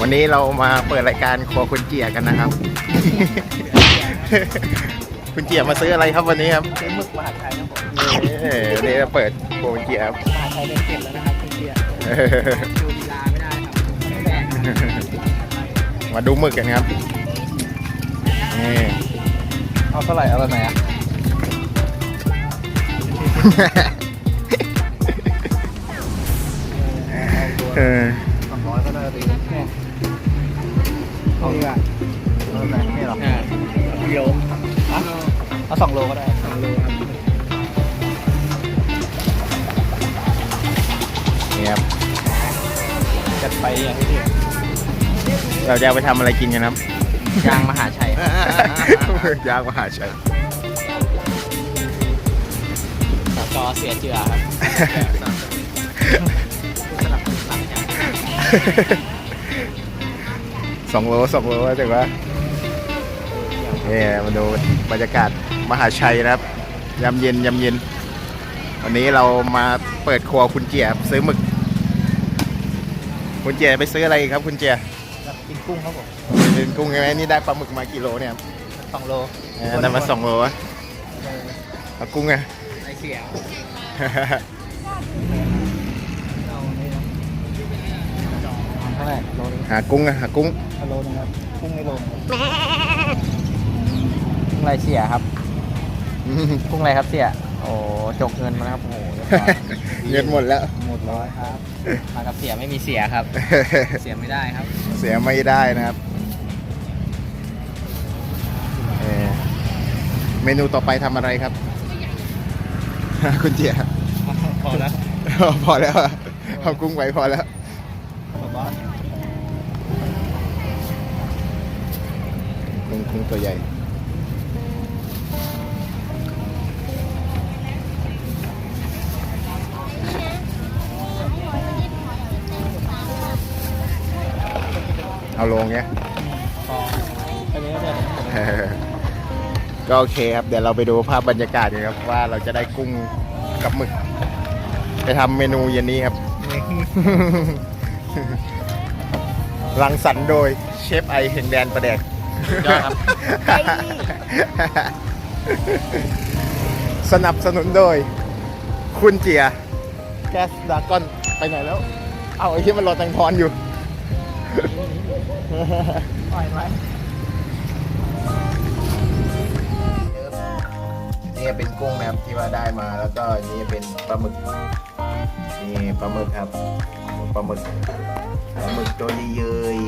วันนี้เรามาเปิดรายการครัวคุณเจียกันนะครับ คุณเจียมาซื้ออะไรครับวันนี้ครับซื้อหมึกมหาชัยครับผมเอ้ยวันนี้เราเปิดครัวคุณเจียครับมหาชัยเดินเก็บแล้วนะครับคุณเชียร์ดูลีลาไม่ได้ครับมาดูหมึกกันครับนี่เอาเท่าไหร่เอาแบบไหนอะเออ ดีกว่าเอาแบบไหนนี่หรอกิโลอะเอาสองโลก็ได้สองโลครับนี่ครับจัดไปอย่างที่เราจะเอาไปทำอะไรกินกันครับ ยางมหาชัย ยากมหาชัยสจอเสียเจือครับสนับสนุนหลังจาก สองโลสองโลว่าจังวะนี่มาดูบรรยากาศมหาชัยนะครับยามเย็นยามเย็น วันนี้เรามาเปิดครัวคุณเจียครับซื้อหมึก คุณเจียไปซื้ออะไรครับคุณเจียกินกุ้งครับผมเป็นกุ้งใช่ไหมนี่ได้ปลาหมึกมากี่โลเนี่ยครับสองโลเออได้มาสองโลวะเอากุ้งอะไอเสียว หากุ้งอะหากุ้งโลนึงครับกุ้งไม่โลกุ้งไรเสียครับอืมกุ้งอะไรครับเสียโอ้จกเงินมาแล้วครับโอ้โหเรียบร้อยเงินหมดแล้ว หมดร้อยครับมากับเสียไม่มีเสียครับ เสียไม่ได้ครับ เสียไม่ได้นะครับเอ่อเมนูต่อไปทำอะไรครับ คุณเจีย พอแล้ว พอแล้วอะเอากุ้งไว้พอแล้ว กุ้งกุ้งตัวใหญ่เอาลงเนี้ยพออันนี้ก็เดี๋ยวเออก็โอเคครับ เดี๋ยวเราไปดูภาพบรรยากาศกันครับ ว่าเราจะได้กุ้งกับหมึก ไปทำเมนูเย็นนี้ครับรังสรรค์โดยเชฟไอแห่งแดนประแดก ยอดครับ สนับสนุนโดย คุณเจีย แก๊สดากอนไปไหนแล้ว เอาไอ้ที่มันรอแตงพรอยู่ ปล่อยไว้นี่เป็นกุ้งนะครับที่ว่าได้มาแล้วก็นี่เป็นปลาหมึกนี่ปลาหมึกครับปลาหมึกปลาหมึกตัวดีเยย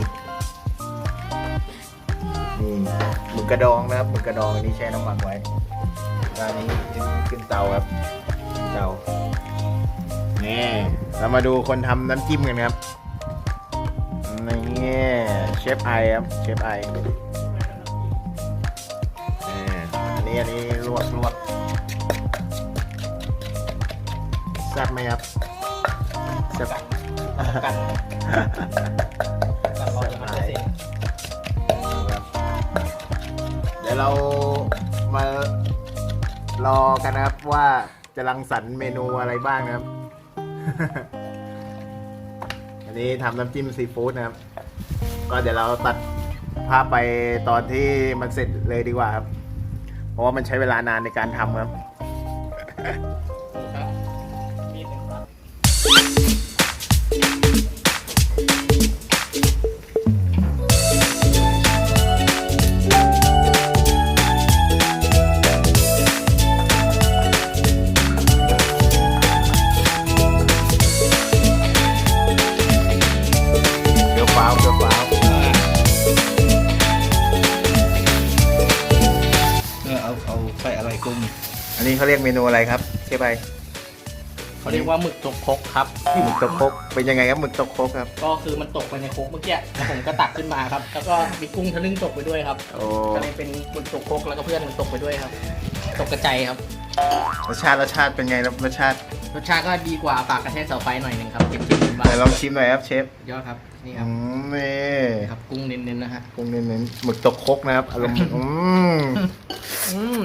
นี่หมึกกระดองนะครับหมึกกระดองอันนี้แช่น้ำหมักไว้แล้วอันนี้ขึ้นเตาครับเตานี่เรามาดูคนทำน้ำจิ้มกันครับนี่เชฟไอครับเชฟไออันนี้อันนี้ลวกลวกแซ่บไหมครับแซ่บกัด เรามารอกันนะครับว่าจะรังสรรค์เมนูอะไรบ้างนะครับ อันนี้ทำน้ำจิ้มซีฟู้ดนะครับ ก็เดี๋ยวเราตัดภาพไปตอนที่มันเสร็จเลยดีกว่าครับ เพราะว่ามันใช้เวลานานในการทำครับ เขาเรียกเมนูอะไรครับเชฟไปเขาเรียกว่าหมึกตกครกครับ หมึกตกครกเป็นยังไงครับหมึกตกครกครับ ก็คือมันตกไปในครกเมื่อกี้แล้วผมก็ตักขึ้นมาครับ แล้วก็มีกุ้งทะลึ่งตกไปด้วยครับโอ้ก็เลยเป็นหมึกตกครกแล้วก็เพื่อนมันตกไปด้วยครับ ตกกระจายครับ รสชาติรสชาติเป็นไงครับรสชาติ รสชาติก็ดีกว่าปากกระแทกเสาไฟหน่อยหนึงครับเค็มๆบ้าไหนลองชิมหน่อยครับเชฟยอดครับ นี่คอืรับมนี่ครับกุ้งเน้นๆนะฮะกุ้งเน้นๆหมึกตกครกนะครับอารมณ์อืม อืม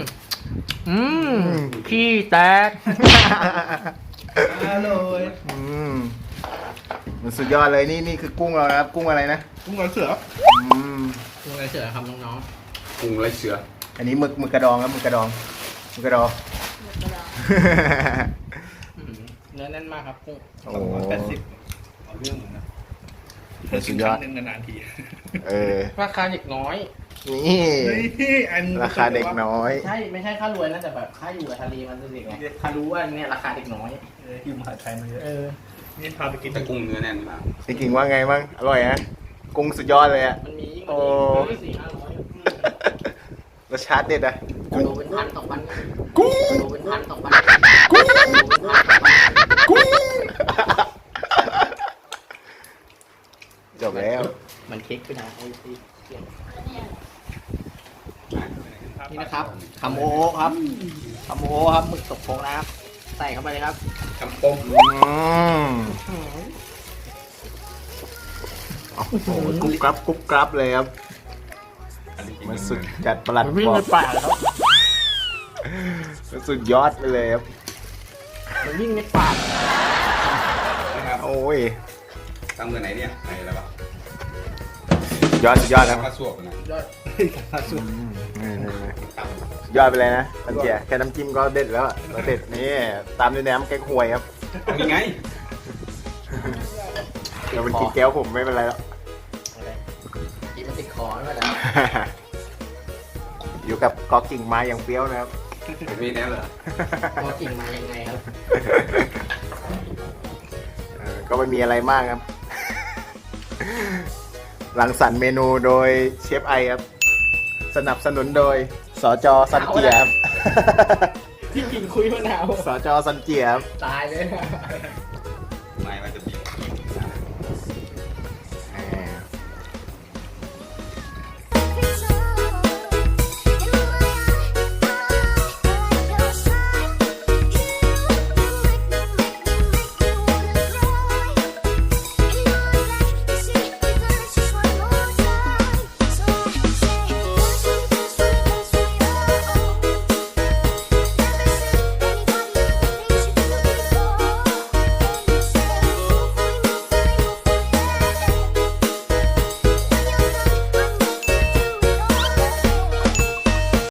อืมขี้แตก อร่อยอืมมันสุดยอดเลยนี่นี่คือกุ้งเรานะครับ กุ้งอะไรนะกุ้งลายเสืออืมกุ้งลายเสือครับน้องกุ้งไรเสืออันนี้หมึกหมึกกระดองครับหมึกกระดองหมึกกระดอง ๆอืมเนื้อแน่นมากครับกุ้งโอ้โห แปดสิบเอาเรื่องเหมือนนะสุดยอดหนึ่งนานๆที เออราคาเด็กน้อย นี่ นี่อันราคาเด็กน้อย ใช่ไม่ใช่ค่ารวยนะแต่แบบค่าอยู่กับทะเลมันจะเด็กไงค่ารู้ว่าเนี่ยราคาเด็กน้อย เอออยู่มหาชัยมาเยอะเออ นี่พาไปกินแต่กุ้งเนื้อแน่นมากพี่กิ่งว่าไงบ้างอร่อยฮะกุ้งสุดยอดเลยอะ มันมียิ่งโอ้กว่านี้สี่ห้าร้อยรสชาติเด็ดอะกระโดเป็นพันสองพันกุ้งกระโดเป็นพันสองพันกุ้งกุ้งจบแล้ว มันเค้กไปนะไอ้ที่นี่นะ ครับคาโมโอะครับคาโมโอะครับหมึกตกโพงนะครับ ใส่เข้าไปเลยครับคำป้มอืมโอ้โหกรุบกรับกรุบกรับเลยครับอันนี้กิมันสุดจัดประหลัดมันวิ่งบอในกป่าครับมันสุดยอดไปเลยครับมันวิ่งในป่านะครับโอ้ยตั้งเมื่อไหนเนี่ยไหนแล้วปะสุดยอดสุดยอดครับปลาสวกนะยอด อืมนี่นี่นี่สุดยอดไปเลยนะมันเจียแค่น้ำจิ้มก็เด็ดแล้วอะแล้วเด็ดนี่ตามด้วยน้ำแกงหวยครับเอายังไงเดี๋ยวมันกินแก้วผมไม่เป็นไรแล้วอะไรกินมันติดคอไม่เป็นไรอยู่กับกอกิ่งไม้อย่างเปรี้ยวนะครับผมมีแล้วเหรอพอกิ่งมายังไงครับเออก็ไม่มีอะไรมากครับหลังสรรค์เมนูโดยเชฟไอครับ สนับสนุนโดยสจสันเจียครับที่กินคุยมะนาวสจสันเจียครับตายเลย